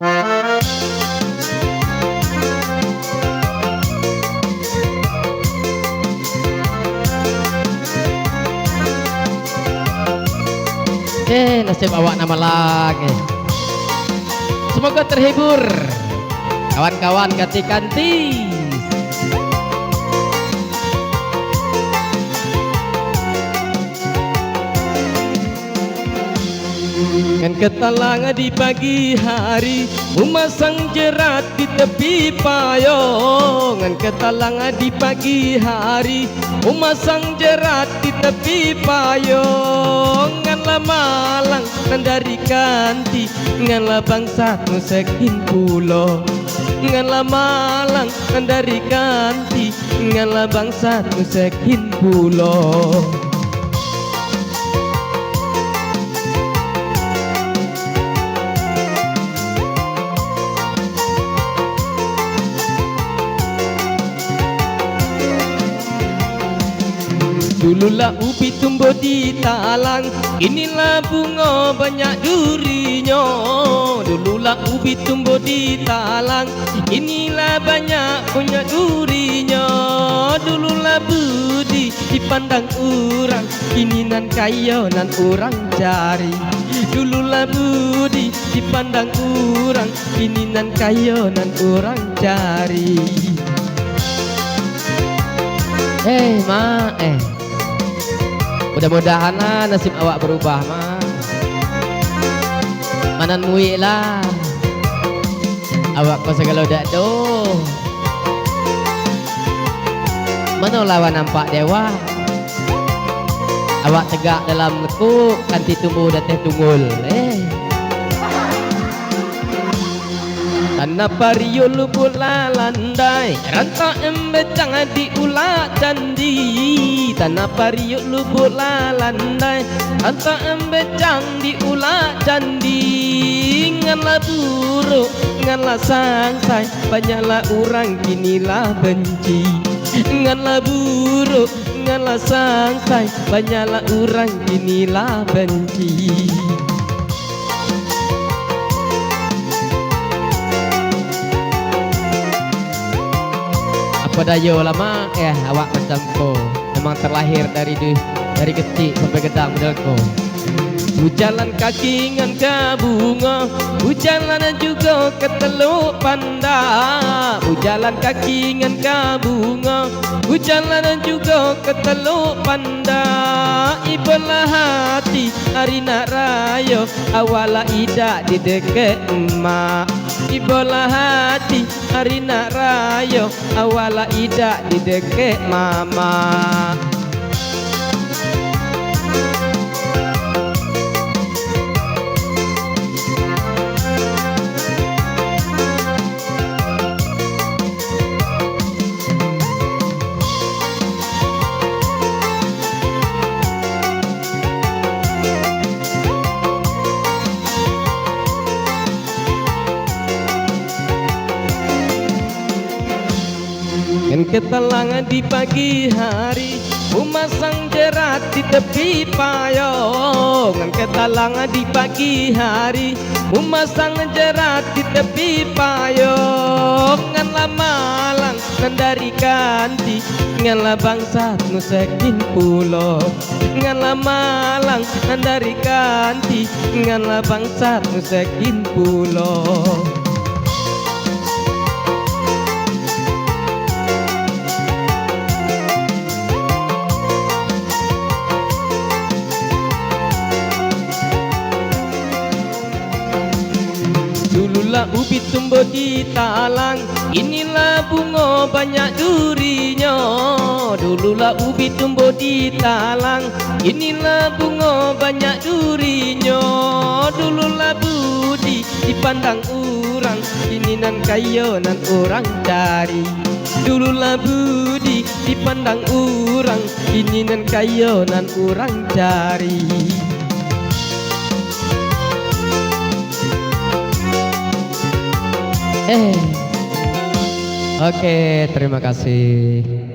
Eh, nasib awak nama lagi. Semoga terhibur. Kawan-kawan ganti-ganti. Kan ketalang di pagi hari Memasang jerat di tepi payung Kan ketalang di pagi hari Memasang jerat di tepi payung Nganlah malang nan dari kanti Nganlah bangsa nusekin pulau Nganlah malang nan dari kanti Nganlah bangsa nusekin pulau Dululah ubi tumbuh di talang Inilah bunga banyak durinya. Dululah ubi tumbuh di talang Inilah banyak punya durinya. Dululah budi dipandang orang Kini nan kaya nan orang cari Dululah budi dipandang orang Kini nan kaya nan orang cari Eh, ma, eh. Mudah-mudahan lah nasib awak berubah, ma. Manan muik lah. Awak kau segala dak do. Mana lawan nampak dewa? Awak tegak dalam lekuk, kanti tumbuh dateh tunggul. Eh. Tanah pariyo lubuk landai Ranta embecang di ulat candi Tanah pariyo lubuk landai Ranta embecang di ulat candi. Nganlah buruk, nganlah sangsai Banyaklah orang kinilah benci. Nganlah buruk, nganlah sangsai Banyaklah orang kinilah benci. Apa daya lama ya awak macam ko memang terlahir dari di, dari kecil sampai gedang ko Ujalan kaki ngan ke bunga Ujalan juga ke teluk panda. Ujalan kaki ngan ke bunga Ujalan juga ke teluk panda. Ibalah hati hari nak raya Awala ida di dekat emak Ibalah hati hari nak raya. Awala ida di dekat mama ketelangan di pagi hari Memasang jerat di tepi payung. Ketelangan di pagi hari Memasang jerat di tepi payung. Nganlah malang dari kanti Nganlah bangsa nusekin pulau Nganlah malang dari kanti Nganlah bangsa nusekin pulau Dululah ubi tumbuh di talang. Inilah bunga banyak durinya. Dululah ubi tumbuh di talang. Inilah bunga banyak durinya. Dululah budi dipandang orang Ini nan kaya nan orang cari Dululah budi dipandang orang Ini nan kaya nan orang cari Oke, terima kasih.